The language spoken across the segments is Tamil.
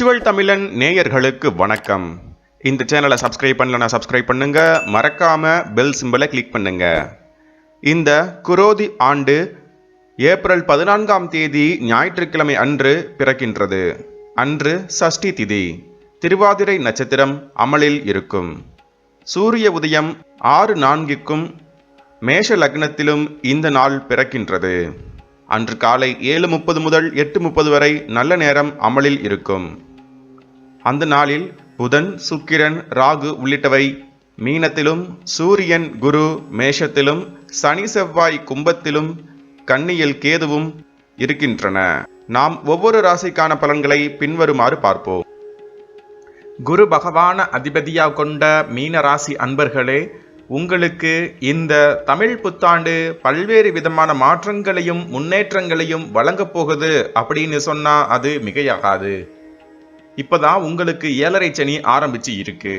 ஸ்பிரிச்சுவல் தமிழன் நேயர்களுக்கு வணக்கம். இந்த சேனலை சப்ஸ்கிரைப் பண்ணலனா சப்ஸ்கிரைப் பண்ணுங்க. மறக்காம பெல் சிம்பிளை கிளிக் பண்ணுங்க. இந்த குரோதி ஆண்டு ஏப்ரல் பதினான்காம் தேதி ஞாயிற்றுக்கிழமை அன்று பிறக்கின்றது. அன்று சஷ்டி திதி. திருவாதிரை நட்சத்திரம் அமலில் இருக்கும். சூரிய உதயம் ஆறு நான்குக்கும் மேஷ லக்னத்திலும் இந்த நாள் பிறக்கின்றது. அன்று காலை ஏழு முப்பது முதல் எட்டு முப்பது வரை நல்ல நேரம் அமலில் இருக்கும். அந்த நாளில் புதன் சுக்கிரன் ராகு உள்ளிட்டவை. மீனத்திலும் சூரியன் குரு மேஷத்திலும் சனி செவ்வாய் கும்பத்திலும் கன்னியில் கேதுவும் இருக்கின்றன. நாம் ஒவ்வொரு ராசிக்கான பலன்களை பின்வருமாறு பார்ப்போம். குரு பகவான அதிபதியாக கொண்ட மீன ராசி அன்பர்களே உங்களுக்கு இந்த தமிழ் புத்தாண்டு பல்வேறு விதமான மாற்றங்களையும் முன்னேற்றங்களையும் வழங்கப் போகுது அப்படின்னு சொன்னால் அது மிகையாகாது. இப்போதான் உங்களுக்கு ஏழரை சனி ஆரம்பிச்சு இருக்கு.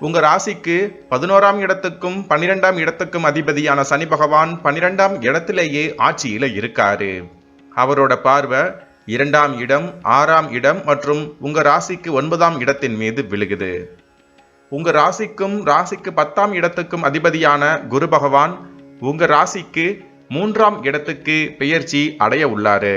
உங்க ராசிக்கு பதினோராம் இடத்துக்கும் பன்னிரெண்டாம் இடத்துக்கும் அதிபதியான சனி பகவான் பன்னிரெண்டாம் இடத்திலேயே ஆட்சியில இருக்காரு. அவரோட பார்வை இரண்டாம் இடம் ஆறாம் இடம் மற்றும் உங்க ராசிக்கு ஒன்பதாம் இடத்தின் மீது விழுகுது. உங்க ராசிக்கும் ராசிக்கு பத்தாம் இடத்துக்கும் அதிபதியான குரு பகவான் உங்க ராசிக்கு மூன்றாம் இடத்துக்கு பெயர்ச்சி அடைய உள்ளாரு.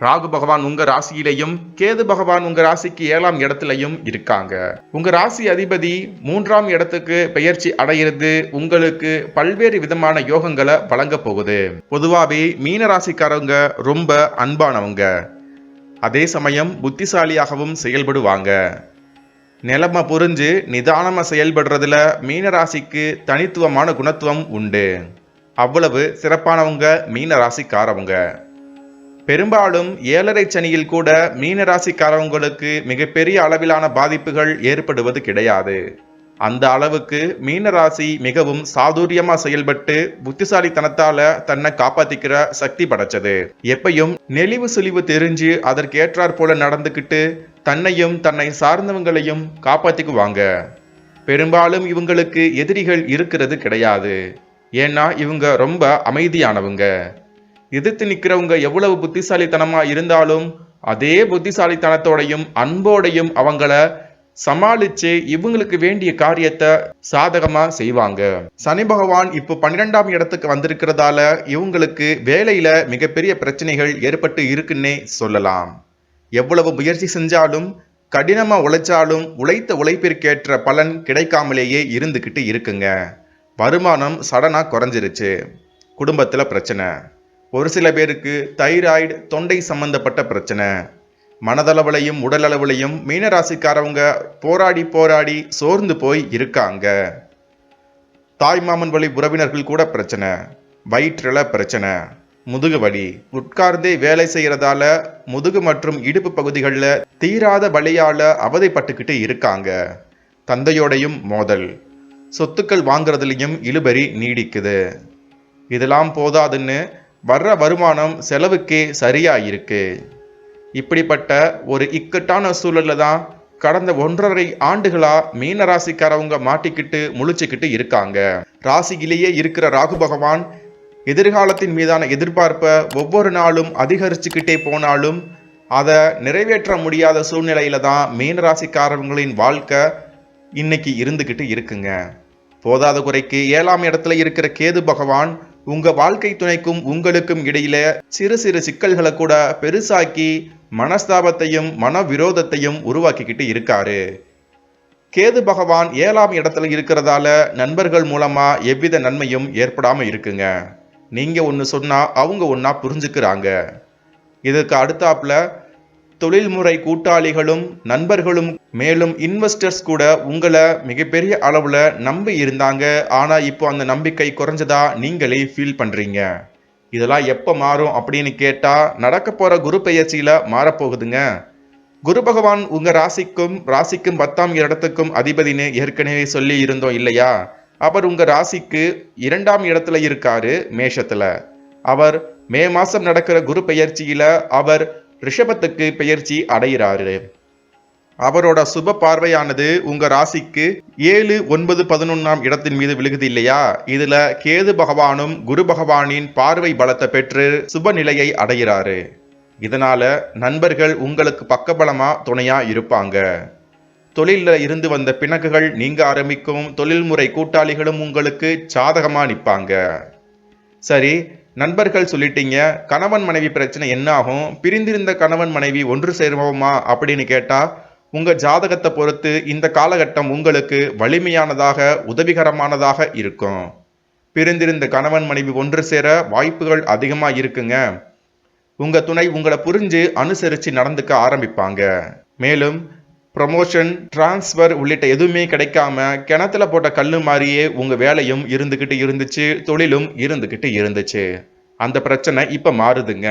ராகு பகவான் உங்க ராசியிலையும் கேது பகவான் உங்க ராசிக்கு ஏழாம் இடத்துலையும் இருக்காங்க. உங்க ராசி அதிபதி மூன்றாம் இடத்துக்கு பெயர்ச்சி அடையிறது உங்களுக்கு பல்வேறு விதமான யோகங்களை வழங்க போகுது. பொதுவாகவே மீன ராசிக்காரவங்க ரொம்ப அன்பானவங்க. அதே சமயம் புத்திசாலியாகவும் செயல்படுவாங்க. நிலைமை புரிஞ்சு நிதானமாக செயல்படுறதுல மீனராசிக்கு தனித்துவமான குணத்துவம் உண்டு. அவ்வளவு சிறப்பானவங்க மீனராசிக்காரவங்க பெரும்பாலும் ஏழரை சனியில் கூட மீனராசிக்காரவங்களுக்கு மிகப்பெரிய அளவிலான பாதிப்புகள் ஏற்படுவது கிடையாது. அந்த அளவுக்கு மீனராசி மிகவும் சாதுரியமா செயல்பட்டு புத்திசாலித்தனத்தால தன்னை காப்பாத்திக்கிற சக்தி படைச்சது. எப்பையும் நெளிவு சுழிவு தெரிஞ்சு அதற்கேற்றாற் போல நடந்துக்கிட்டு தன்னையும் தன்னை சார்ந்தவங்களையும் காப்பாத்திக்குவாங்க. பெரும்பாலும் இவங்களுக்கு எதிரிகள் இருக்கிறது கிடையாது. ஏன்னா இவங்க ரொம்ப அமைதியானவங்க. எதிர்த்து நிற்கிறவங்க எவ்வளவு புத்திசாலித்தனமா இருந்தாலும் அதே புத்திசாலித்தனத்தோடையும் அன்போடையும் அவங்கள சமாளிச்சு இவங்களுக்கு வேண்டிய காரியத்தை சாதகமா செய்வாங்க. சனி பகவான் இப்போ பன்னிரெண்டாம் இடத்துக்கு வந்திருக்கிறதால இவங்களுக்கு வேலையில மிகப்பெரிய பிரச்சனைகள் ஏற்பட்டு இருக்குன்னே சொல்லலாம். எவ்வளவு முயற்சி செஞ்சாலும் கடினமா உழைச்சாலும் உழைத்த உழைப்பிற்கேற்ற பலன் கிடைக்காமலேயே இருந்துக்கிட்டு இருக்குங்க. வருமானம் சடனாக குறைஞ்சிருச்சு. குடும்பத்தில் பிரச்சனை. ஒரு சில பேருக்கு தைராய்டு தொண்டை சம்பந்தப்பட்ட பிரச்சனை. மனதளவுலையும் உடலளவுலையும் மீனராசிக்காரவங்க போராடி போராடி சோர்ந்து போய் இருக்காங்க. தாய்மாமன் வழி உறவினர்கள் கூட பிரச்சனை. வயிற்றில் பிரச்சனை. முதுகு வலி. உட்கார்ந்தே வேலை செய்கிறதால முதுகு மற்றும் இடுப்பு பகுதிகளில் தீராத வழியால் அவதைப்பட்டுக்கிட்டு இருக்காங்க. தந்தையோடையும் மோதல். சொத்துக்கள் வாங்குறதுலையும் இழுபறி நீடிக்குது. இதெல்லாம் போதாதுன்னு வர்ற வருமானம் செலவுக்கே சரியாக இருக்குது இப்படிப்பட்ட ஒரு இக்கட்டான சூழல்ல தான் கடந்த ஒன்றரை ஆண்டுகளா மீன ராசிக்காரவங்க மாட்டிக்கிட்டு முழிச்சுக்கிட்டு இருக்காங்க. ராசியிலேயே இருக்கிற ராகு பகவான் எதிர்காலத்தின் மீதான எதிர்பார்ப்பை ஒவ்வொரு நாளும் அதிகரிச்சுக்கிட்டே போனாலும் அதை நிறைவேற்ற முடியாத சூழ்நிலையில தான் மீன ராசிக்காரவங்களின் வாழ்க்கை இன்னைக்கு இருந்துக்கிட்டு இருக்குங்க. போதாத குறைக்கு ஏழாம் இடத்துல இருக்கிற கேது பகவான் உங்க வாழ்க்கை துணைக்கும் உங்களுக்கும் இடையில சிறு சிறு சிக்கல்களை கூட பெருசாக்கி மனஸ்தாபத்தையும் மன விரோதத்தையும் உருவாக்கிக்கிட்டு இருக்காரு. கேது பகவான் ஏழாம் இடத்துல இருக்கிறதால நண்பர்கள் மூலமா எவ்வித நன்மையும் ஏற்படாம இருக்குங்க. நீங்க ஒன்று சொன்னா அவங்க ஒன்றா புரிஞ்சுக்கிறாங்க. இதுக்கு அடுத்தாப்புல தொழில்முறை கூட்டாளிகளும் நண்பர்களும் மேலும் இன்வெஸ்டர்ஸ் கூட உங்களை மிகப்பெரிய அளவில் நம்பி இருந்தாங்க. ஆனால் இப்போ அந்த நம்பிக்கை குறைஞ்சதா நீங்களே ஃபீல் பண்ணுறீங்க இதெல்லாம் எப்போ மாறும் அப்படின்னு கேட்டால் நடக்க போகிற குரு பெயர்ச்சியில மாறப்போகுதுங்க. குரு பகவான் உங்கள் ராசிக்கும் ராசிக்கும் பத்தாம் இடத்துக்கும் அதிபதினு ஏற்கனவே சொல்லி இருந்தோம் இல்லையா? அவர் உங்கள் ராசிக்கு இரண்டாம் இடத்துல இருக்காரு மேஷத்தில். அவர் மே மாதம் நடக்கிற குரு பெயர்ச்சியில் அவர் ரிஷபத்துக்கு பெயர்ச்சி அடைகிறாரு. அவரோட சுப பார்வையானது உங்க ராசிக்கு ஏழு ஒன்பது பதினொன்னாம் இடத்தின் மீது விழுகுது இல்லையா? இதுல கேது பகவானும் குரு பகவானின் பார்வை பலத்தை பெற்று சுப நிலையை அடைகிறாரு. இதனால நண்பர்கள் உங்களுக்கு பக்கபலமா துணையா இருப்பாங்க. தொழிலில் இருந்து வந்த பிணக்குகள் நீங்க ஆரம்பிக்கும் தொழில்முறை கூட்டாளிகளும் உங்களுக்கு சாதகமா நிற்பாங்க சரி நண்பர்கள் சொல்லிட்டீங்க கணவன் மனைவி பிரச்சனை என்ன ஆகும்? பிரிந்திருந்த கணவன் மனைவி ஒன்று சேருவோமா அப்படின்னு கேட்டால் உங்கள் ஜாதகத்தை பொறுத்து இந்த காலகட்டம் உங்களுக்கு வலிமையானதாக உதவிகரமானதாக இருக்கும். பிரிந்திருந்த கணவன் மனைவி ஒன்று சேர வாய்ப்புகள் அதிகமாக இருக்குங்க. உங்கள் துணை உங்களை புரிஞ்சு அனுசரித்து நடந்துக்க ஆரம்பிப்பாங்க. மேலும் ப்ரமோஷன் டிரான்ஸ்ஃபர் உள்ளிட்ட எதுவுமே கிடைக்காம கிணத்துல போட்ட கல் மாதிரியே உங்கள் வேலையும் இருந்துக்கிட்டு இருந்துச்சு தொழிலும் இருந்துக்கிட்டு இருந்துச்சு. அந்த பிரச்சனை இப்போ மாறுதுங்க.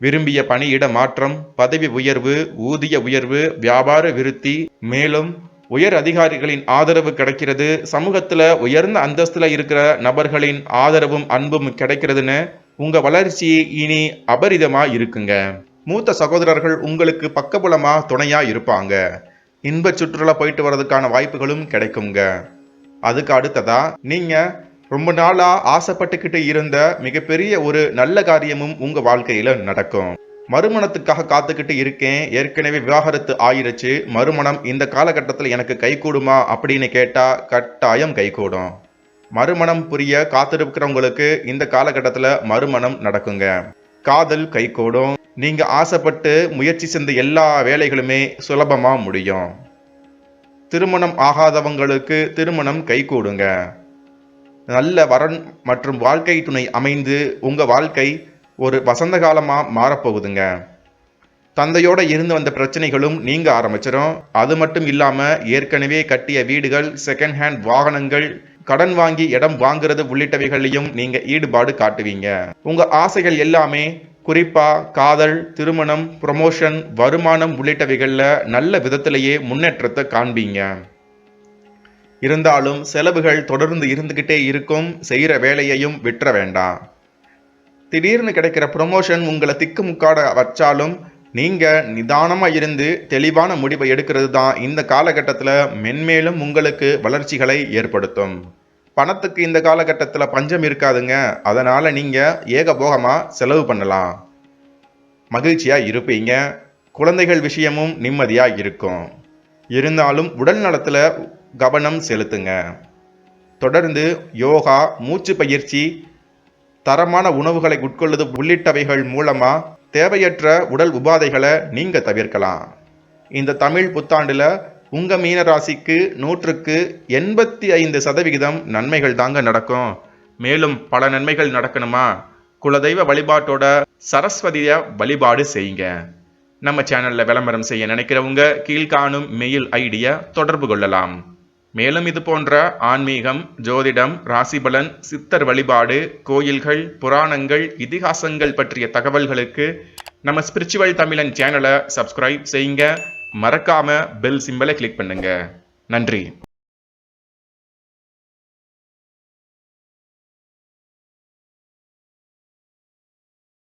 விரும்பிய பணியிட மாற்றம் பதவி உயர்வு ஊதிய உயர்வு வியாபார விருத்தி மேலும் உயர் அதிகாரிகளின் ஆதரவு கிடைக்கிறது சமூகத்தில் உயர்ந்த அந்தஸ்தில் இருக்கிற நபர்களின் ஆதரவும் அன்பும் கிடைக்கிறதுன்னு உங்கள் வளர்ச்சி இனி அபரிதமாக இருக்குங்க. மூத்த சகோதரர்கள் உங்களுக்கு பக்கபலமாக துணையாக இருப்பாங்க. இன்ப சுற்றுலா போயிட்டு வர்றதுக்கான வாய்ப்புகளும் கிடைக்குங்க அதுக்கு அடுத்ததா நீங்கள் ரொம்ப நாளாக ஆசைப்பட்டுக்கிட்டு இருந்த மிகப்பெரிய ஒரு நல்ல காரியமும் உங்கள் வாழ்க்கையில் நடக்கும். மறுமணத்துக்காக காத்துக்கிட்டு இருக்கேன். ஏற்கனவே விவாகரத்து ஆயிடுச்சு மறுமணம் இந்த காலகட்டத்தில் எனக்கு கைகூடுமா அப்படின்னு கேட்டால் கட்டாயம் கைகூடும். மறுமணம் புரிய காத்திருக்கிறவங்களுக்கு இந்த காலகட்டத்தில் மறுமணம் நடக்குங்க. காதல் கைகூடும். நீங்கள் ஆசைப்பட்டு முயற்சி செஞ்ச எல்லா வேலைகளுமே சுலபமாக முடியும். திருமணம் ஆகாதவங்களுக்கு திருமணம் கைகூடுங்க. நல்ல வரன் மற்றும் வாழ்க்கை துணை அமைந்து உங்கள் வாழ்க்கை ஒரு வசந்த காலமாக மாறப்போகுதுங்க. தந்தையோட இருந்து வந்த பிரச்சனைகளும் நீங்க ஆரம்பிச்சிடும் அது மட்டும் இல்லாமல் ஏற்கனவே கட்டிய வீடுகள் செகண்ட் ஹேண்ட் வாகனங்கள் கடன் வாங்கி இடம் வாங்குறது உள்ளிட்டவைகளையும் நீங்க ஈடுபாடு காட்டுவீங்க. உங்க ஆசைகள் எல்லாமே குறிப்பாக காதல் திருமணம் ப்ரமோஷன் வருமானம் உள்ளிட்டவைகளில் நல்ல விதத்திலேயே முன்னேற்றத்தை காண்பீங்க. இருந்தாலும் செலவுகள் தொடர்ந்து இருந்துக்கிட்டே இருக்கும் செய்கிற வேலையையும் விட்டுற வேண்டாம். திடீர்னு கிடைக்கிற ப்ரொமோஷன் உங்களை திக்குமுக்காட வச்சாலும் நீங்கள் நிதானமாக இருந்து தெளிவான முடிவை எடுக்கிறது தான் இந்த காலகட்டத்தில் மென்மேலும் உங்களுக்கு வளர்ச்சிகளை ஏற்படுத்தும். பணத்துக்கு இந்த காலகட்டத்தில் பஞ்சம் இருக்காதுங்க. அதனால் நீங்கள் ஏகபோகமாக செலவு பண்ணலாம். மகிழ்ச்சியாக இருப்பீங்க. குழந்தைகள் விஷயமும் நிம்மதியாக இருக்கும். இருந்தாலும் உடல் நலத்தில் கவனம் செலுத்துங்க. தொடர்ந்து யோகா மூச்சு பயிற்சி தரமான உணவுகளை உட்கொள்வது உள்ளிட்டவைகள் மூலமாக தேவையற்ற உடல் உபாதைகளை நீங்கள் தவிர்க்கலாம். இந்த தமிழ் புத்தாண்டில் உங்கள் மீன ராசிக்கு நூற்றுக்கு எண்பத்தி ஐந்து சதவிகிதம் நன்மைகள் தாங்க நடக்கும். மேலும் பல நன்மைகள் நடக்கணுமா? குலதெய்வ வழிபாட்டோட சரஸ்வதிய வழிபாடு செய்யுங்க. நம்ம சேனலில் விளம்பரம் செய்ய நினைக்கிறவங்க கீழ்காணும் மெயில் ஐடியை தொடர்பு கொள்ளலாம். மேலும் இது போன்ற ஆன்மீகம் ஜோதிடம் ராசிபலன் சித்தர் வழிபாடு கோயில்கள் புராணங்கள் இதிகாசங்கள் பற்றிய தகவல்களுக்கு நம்ம ஸ்பிரிச்சுவல் தமிழன் சேனலை சப்ஸ்கிரைப் செய்யுங்க. மறக்காமல் பெல் சிம்பலை கிளிக் பண்ணுங்கள் நன்றி.